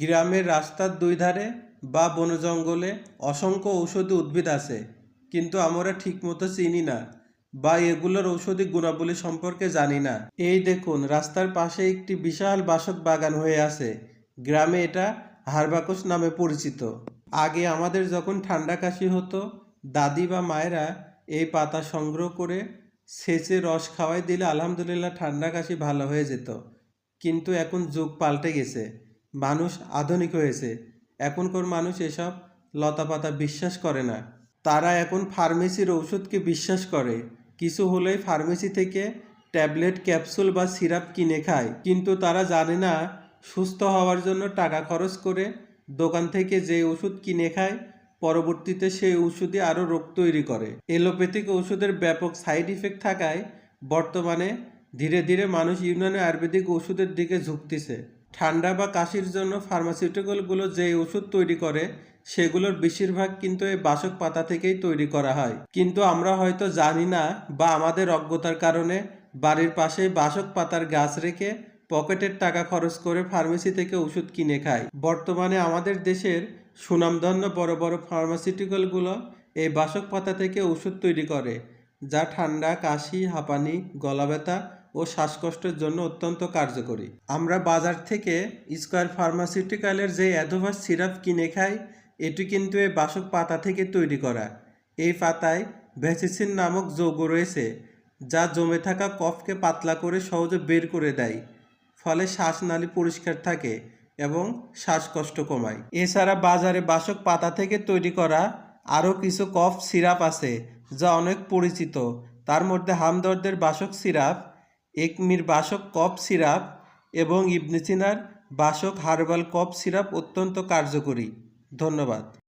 গ্রামের রাস্তার দুই ধারে বা বন জঙ্গলে অসংখ্য ঔষধি উদ্ভিদ আছে, কিন্তু আমরা ঠিকমতো চিনি না বা এগুলোর ঔষধি গুণাবলী সম্পর্কে জানি না। এই দেখুন, রাস্তার পাশে একটি বিশাল বাসক বাগান হয়ে আছে। গ্রামে এটা হারবাকস নামে পরিচিত। আগে আমাদের যখন ঠান্ডা কাশি হতো, দাদি বা মায়েরা এই পাতা সংগ্রহ করে সেচে রস খাওয়াই দিলে আলহামদুলিল্লাহ ঠান্ডা কাশি ভালো হয়ে যেত। কিন্তু এখন যুগ পাল্টে গেছে। মানুষ আধুনিক হয়েছে। এখনকার মানুষ এসব লতাপাতা বিশ্বাস করে না। তারা এখন ফার্মেসির ওষুধকে বিশ্বাস করে। কিছু হলেই ফার্মেসি থেকে ট্যাবলেট, ক্যাপসুল বা সিরাপ কিনে খায়। কিন্তু তারা জানে না, সুস্থ হওয়ার জন্য টাকা খরচ করে দোকান থেকে যে ওষুধ কিনে খায়, পরবর্তীতে সেই ওষুধই আরও রোগ তৈরি করে। এলোপ্যাথিক ওষুধের ব্যাপক সাইড ইফেক্ট থাকায় বর্তমানে ধীরে ধীরে মানুষ ইউনানি আয়ুর্বেদিক ওষুধের দিকে ঝুঁকতেছে। ঠান্ডা বা কাশির জন্য ফার্মাসিউটিক্যালগুলো যে ওষুধ তৈরি করে, সেগুলোর বেশিরভাগ কিন্তু এই বাসক পাতা থেকেই তৈরি করা হয়। কিন্তু আমরা হয়তো জানি না বা আমাদের অজ্ঞতার কারণে বাড়ির পাশেই বাসক পাতার গাছ রেখে পকেটের টাকা খরচ করে ফার্মেসি থেকে ওষুধ কিনে খায় বর্তমানে আমাদের দেশের সুনামধন্য বড় বড় ফার্মাসিউটিক্যালগুলো এই বাসক পাতা থেকে ওষুধ তৈরি করে, যা ঠান্ডা, কাশি, হাঁপানি গলা ব্যথা ও শ্বাসকষ্টের জন্য অত্যন্ত কার্যকরী। আমরা বাজার থেকে স্কয়ার ফার্মাসিউটিক্যালের যে অ্যাডোভাস সিরাপ কিনে খাই, এটি কিন্তু এই বাসক পাতা থেকে তৈরি করা। এই পাতায় ভ্যাসিসিন নামক যৌগ রয়েছে, যা জমে থাকা কফকে পাতলা করে সহজে বের করে দেয়, ফলে শ্বাসনালী পরিষ্কার থাকে এবং শ্বাসকষ্ট কমায়। এছাড়া বাজারে বাসক পাতা থেকে তৈরি করা আরও কিছু কফ সিরাপ আছে, যা অনেক পরিচিত। তার মধ্যে হামদর্দের বাসক সিরাপ একমির বাসক কফ সিরাপ এবং ইবনেসিনার বাসক হার্বাল কফ সিরাপ অত্যন্ত কার্যকরী। ধন্যবাদ।